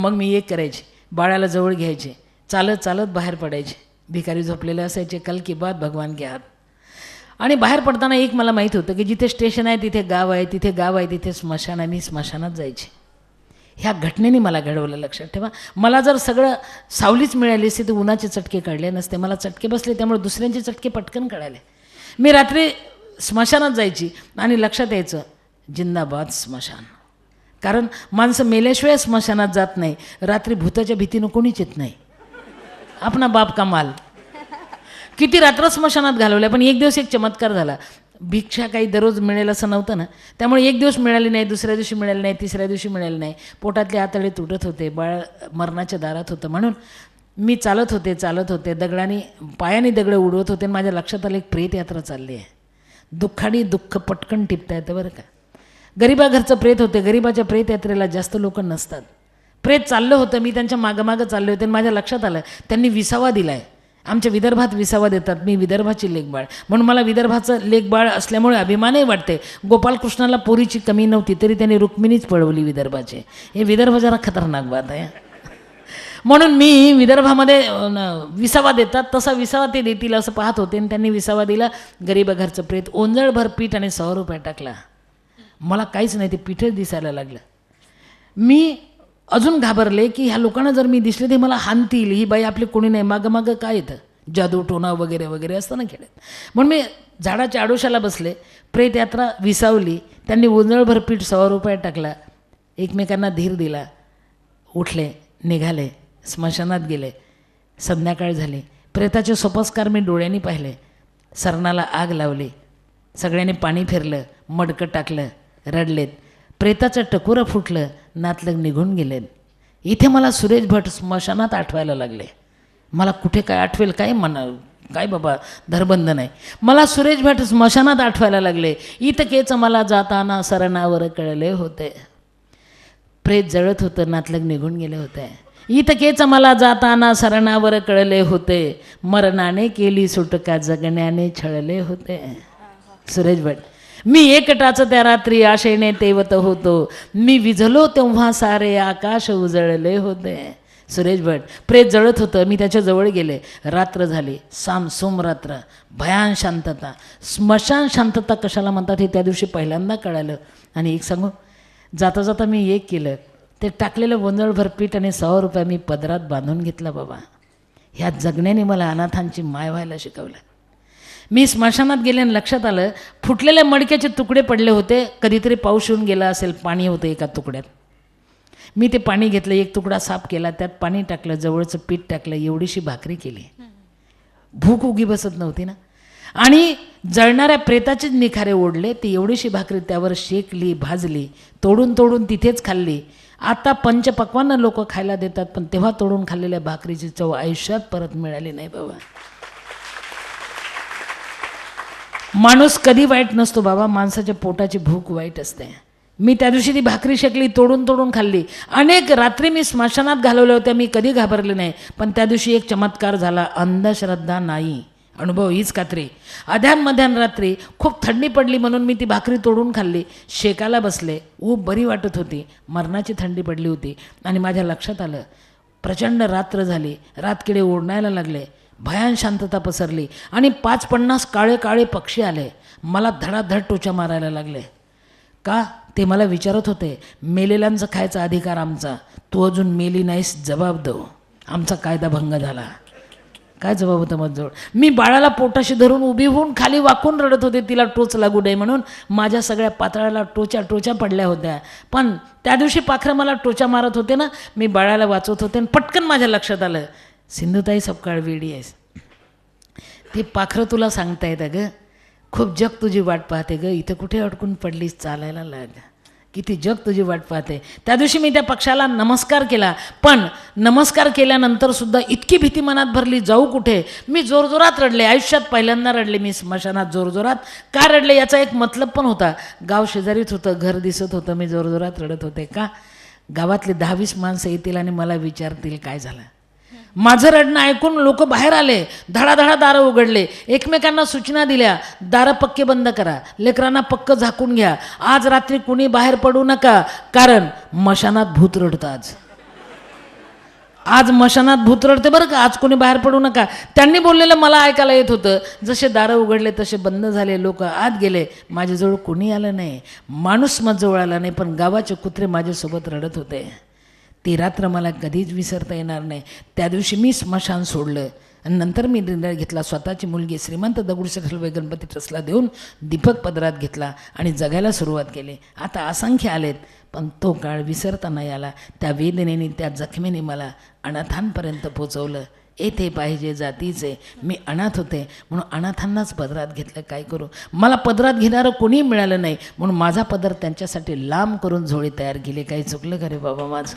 मग मी एक करायचे. बाळाला जवळ घ्यायचे. चालत चालत बाहेर पडायचे. भिकारी झोपलेले असायचे कल की बात भगवान के आणि बाहेर पडताना एक मला माहीत होतं की जिथे स्टेशन आहे तिथे गाव आहे तिथे गाव आहे तिथे स्मशान आहे मी स्मशानात जायचे. ह्या घटनेने मला घडवलं लक्षात ठेवा. मला जर सगळं सावलीच मिळाली असती तर उन्हाचे चटके काढले नसते. मला चटके बसले त्यामुळे दुसऱ्यांचे चटके पटकन कळाले. मी रात्री स्मशानात जायची आणि लक्षात यायचं जिंदाबाद स्मशान. कारण माणसं मेल्याशिवाय स्मशानात जात नाही. रात्री भूताच्या भीतीनं कोणीच येत नाही. आपणा बाप कमाल. किती रात्र स्मशानात घालवल्या पण एक दिवस एक चमत्कार झाला. भिक्षा काही दररोज मिळेल असं नव्हतं ना. त्यामुळे एक दिवस मिळाली नाही दुसऱ्या दिवशी मिळाली नाही तिसऱ्या दिवशी मिळाली नाही. पोटातले आतडे तुटत होते बाळ मरणाच्या दारात होतं. म्हणून मी चालत होते चालत होते. दगडाने पायाने दगडं उडवत होते आणि माझ्या लक्षात आलं एक प्रेत यात्रा चालली आहे. दुःखाने दुःख पटकन टिपता येतं बरं का. गरिबाघरचं प्रेत होते गरिबाच्या प्रेत यात्रेला जास्त लोक नसतात. प्रेत चाललं होतं मी त्यांच्या मागं मागं चालले होते आणि माझ्या लक्षात आलं. त्यांनी विसावा दिला आहे आमच्या विदर्भात विसावा देतात मी विदर्भाची लेखबाळ. म्हणून मला विदर्भाचं लेखबाळ असल्यामुळे अभिमानही वाटते गोपालकृष्णाला पोरीची कमी नव्हती तरी त्यांनी रुक्मिणीच पळवली विदर्भाचे. हे विदर्भ जरा खतरनाक बात आहे. म्हणून मी विदर्भामध्ये न, विसावा देतात तसा विसावा ते देतील असं पाहत होते आणि त्यांनी विसावा दिला. गरीब घरचं प्रेत ओंजळभर पीठ आणि सौ रुपये टाकला. मला काहीच नाही ते पीठच दिसायला लागलं. मी अजून घाबरले की ह्या लोकांना जर मी दिसले ते मला हानतील ही बाई आपली कोणी नाही. मागं मागं काय येतं जादू टोना वगैरे वगैरे असतं ना खेड्यात. म्हणून मी झाडाच्या आडोशाला बसले. प्रेत यात्रा विसावली. त्यांनी उंजळभर पीठ सव्वा रुपयात टाकला. एकमेकांना धीर दिला. उठले निघाले स्मशानात गेले. संध्याकाळ झाली. प्रेताचे सोपस्कार मी डोळ्यांनी पाहिले. सरणाला आग लावली. सगळ्यांनी पाणी फिरलं. मडकं टाकलं. रडलेत. प्रेताचं टकोरं फुटलं नातलग निघून गेलेत. इथे मला सुरेश भट स्मशानात आठवायला लागले. मला कुठे काय आठवेल काय म्हणा काय बाबा धरबंध नाही. मला सुरेश भट स्मशानात आठवायला लागले. इतकेच मला जाताना सरणावर कळले होते. प्रेत जळत होतं नातलग निघून गेले होते. इतकेच मला जाताना सरणावर कळले होते. मरणाने केली सुटका जगण्याने छळले होते. सुरेश भट मी एकटाच त्या रात्री आशेने तेवत होतो. मी विझलो तेव्हा सारे आकाश उजळले होते. सुरेश भट प्रेत जळत होतं. मी त्याच्याजवळ गेले. रात्र झाली. साम सोम रात्र. भयान शांतता. स्मशान शांतता कशाला म्हणतात हे त्या दिवशी पहिल्यांदा कळालं. आणि एक सांगू? जाता जाता मी एक केलं. ते टाकलेलं गोंधळभर पीठ आणि सहा रुपया मी पदरात बांधून घेतला बाबा. ह्या जगण्याने मला अनाथांची माय व्हायला शिकवलं. मी स्मशानात गेले आणि लक्षात आलं फुटलेल्या मडक्याचे तुकडे पडले होते कधीतरी पाऊस येऊन गेला असेल पाणी होतं एका तुकड्यात. मी ते पाणी घेतलं एक तुकडा साफ केला त्यात पाणी टाकलं जवळचं पीठ टाकलं एवढीशी भाकरी केली. भूक उगी बसत नव्हती ना? आणि जळणाऱ्या प्रेताचेच निखारे ओढले ती एवढीशी भाकरी त्यावर शेकली भाजली तोडून तोडून तिथेच खाल्ली. आता पंचपक्वांना लोक खायला देतात पण तेव्हा तोडून खाल्लेल्या भाकरीची चव आयुष्यात परत मिळाली नाही बाबा. माणूस कधी वाईट नसतो बाबा माणसाच्या पोटाची भूक वाईट असते. मी त्या दिवशी ती भाकरी शेकली तोडून तोडून खाल्ली. अनेक रात्री मी स्मशानात घालवल्या होत्या मी कधी घाबरले नाही. पण त्या दिवशी एक चमत्कार झाला अंधश्रद्धा नाही. अनुभव हीच कात्री अध्यान मध्यान रात्री खूप थंडी पडली म्हणून मी ती भाकरी तोडून खाल्ली. शेकाला बसले ऊब बरी वाटत होती. मरणाची थंडी पडली होती. आणि माझ्या लक्षात आलं प्रचंड रात्र झाली. रातकिडे ओढणायला लागले. भयान शांतता पसरली. आणि पाच पन्नास काळे काळे पक्षी आले. मला धडाधड टोचा मारायला लागले. का? ते मला विचारत होते मेलेल्यांचं खायचा अधिकार आमचा. तू अजून मेली नाहीस जबाब दो. आमचा कायदा भंग झाला. काय जबाब होतं माझजवळ मी बाळाला पोटाशी धरून उभी होऊन खाली वाकून रडत होते तिला टोच लागू नये म्हणून. माझ्या सगळ्या पातळाला टोच्या टोच्या पडल्या होत्या. पण त्या दिवशी पाखरं मला टोचा मारत होते ना मी बाळाला वाचवत होते आणि पटकन माझ्या लक्षात आलं. सिंधुताई सपकाळ वेडी आहेस. ते पाखरं तुला सांगता येतं गं खूप जग तुझी वाट पाहते ग. इथं कुठे अडकून पडलीस चालायला लाग. किती जग तुझी वाट पाहते. त्या दिवशी मी त्या पक्षाला नमस्कार केला. पण नमस्कार केल्यानंतर सुद्धा इतकी भीती मनात भरली जाऊ कुठे? मी जोरजोरात रडले. आयुष्यात पहिल्यांदा रडले मी स्मशानात जोरजोरात. का रडले याचा एक मतलब पण होता. गाव शेजारीच होतं घर दिसत होतं. मी जोरजोरात रडत होते. का? गावातले दहावीस माणसं येतील आणि मला विचारतील काय झालं? माझं रडणं ऐकून लोक बाहेर आले धडाधडा दारं उघडले. एकमेकांना सूचना दिल्या दारं पक्के बंद करा लेकरांना पक्क झाकून घ्या. आज रात्री कुणी बाहेर पडू नका कारण मशानात भूत रडतं आज. आज मशानात भूत रडते बरं का? आज कोणी बाहेर पडू नका. त्यांनी बोललेलं मला ऐकायला येत होतं. जसे दारं उघडले तसे बंद झाले लोक आत गेले. माझ्याजवळ कोणी आलं नाही. माणूस माझ्याजवळ आला नाही पण गावाचे कुत्रे माझ्यासोबत रडत होते. ती रात्र मला कधीच विसरता येणार नाही. त्या दिवशी मी स्मशान सोडलं. आणि नंतर मी निर्णय घेतला. स्वतःची मुलगी श्रीमंत दगडूशेठ हलवाई गणपती ट्रस्टला देऊन दीपक पदरात घेतला आणि जगायला सुरुवात केली. आता असंख्य आलेत पण तो काळ विसरता नाही आला. त्या वेदनेने त्या जखमेने मला अनाथांपर्यंत पोचवलं. येथे पाहिजे जातीचे. मी अनाथ होते. म्हणून अनाथांनाच पदरात घेतलं. काय करू? मला पदरात घेणारं कोणी मिळालं नाही. म्हणून माझा पदर त्यांच्यासाठी लांब करून झोळी तयार केली. काही चुकलं का रे बाबा माझं?